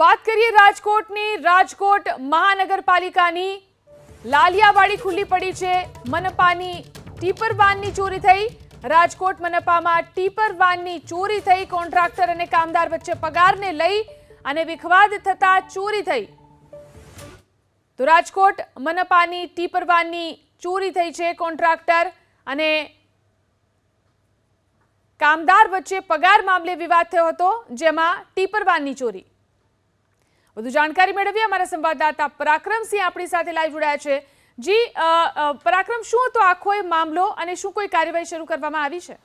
વાત કરીએ રાજકોટની, રાજકોટ મહાનગરપાલિકાની. લાલિયાવાડી ખુલ્લી પડી છે, મનપાની ટીપર વાનની ચોરી થઈ. રાજકોટ મનપામાં ટીપર વાનની ચોરી થઈ, કોન્ટ્રાક્ટર અને કામદાર વચ્ચે પગારને લઈ અને વિખવાદ થતા ચોરી થઈ. તો રાજકોટ મનપાની ટીપર વાનની ચોરી થઈ છે, કોન્ટ્રાક્ટર અને કામદાર વચ્ચે પગાર મામલે વિવાદ થયો હતો, જેમાં ટીપર વાનની ચોરી. વધુ જાણકારી મેળવીએ. અમારા સંવાદદાતા પરાક્રમસિંહ આપણી સાથે લાઈવ જોડાયા છે. જી પરાક્રમ, શું હતો આખો એ મામલો અને શું કોઈ કાર્યવાહી શરૂ કરવામાં આવી છે?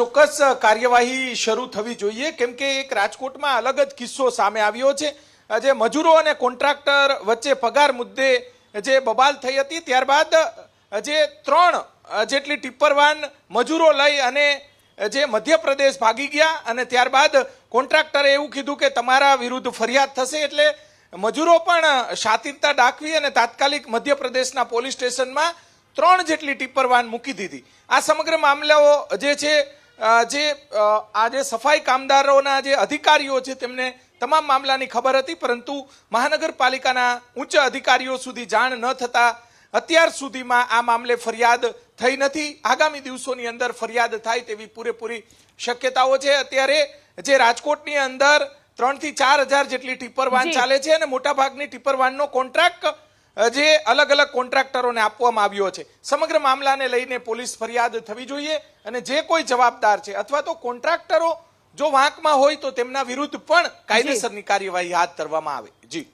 ચોક્કસ કાર્યવાહી શરૂ થવી જોઈએ, કેમ કે એક રાજકોટમાં અલગ જ કિસ્સો સામે આવ્યો છે. જે મજૂરો અને કોન્ટ્રાક્ટર વચ્ચે પગાર મુદ્દે જે બબાલ થઈ હતી, ત્યારબાદ જે ત્રણ જેટલી ટિપ્પર વાન મજૂરો લઈ અને જે મધ્યપ્રદેશ ભાગી ગયા અને ત્યારબાદ કોન્ટ્રાક્ટરે એવું કીધું કે તમારા વિરુદ્ધ ફરિયાદ થશે એટલે મજૂરો પણ શાતિરતા દાખવી અને તાત્કાલિક મધ્યપ્રદેશના પોલીસ સ્ટેશનમાં ત્રણ જેટલી ટિપ્પરવાન મૂકી દીધી. આ સમગ્ર મામલાઓ જે છે જે આ જે સફાઈ કામદારોના જે અધિકારીઓ છે, તેમને તમામ મામલાની ખબર હતી, પરંતુ મહાનગરપાલિકાના ઉચ્ચ અધિકારીઓ સુધી જાણ ન થતા અત્યાર સુધીમાં આ મામલે ફરિયાદ થઈ નથી. આગામી દિવસોની અંદર ફરિયાદ થાય તેવી પૂરેપૂરી શક્યતાઓ છે. અત્યારે જે રાજકોટની અંદર ત્રણથી ચાર હજાર જેટલી ટીપર વાન ચાલે છે અને મોટાભાગની ટીપર વાનનો કોન્ટ્રાક્ટ જે અલગ અલગ કોન્ટ્રાક્ટરોને આપવામાં આવ્યો છે. સમગ્ર મામલાને લઈને પોલીસ ફરિયાદ થવી જોઈએ અને જે કોઈ જવાબદાર છે અથવા તો કોન્ટ્રાક્ટરો જો વાંકમાં હોય તો તેમના વિરુદ્ધ પણ કાયદેસરની કાર્યવાહી હાથ ધરવામાં આવે. જી.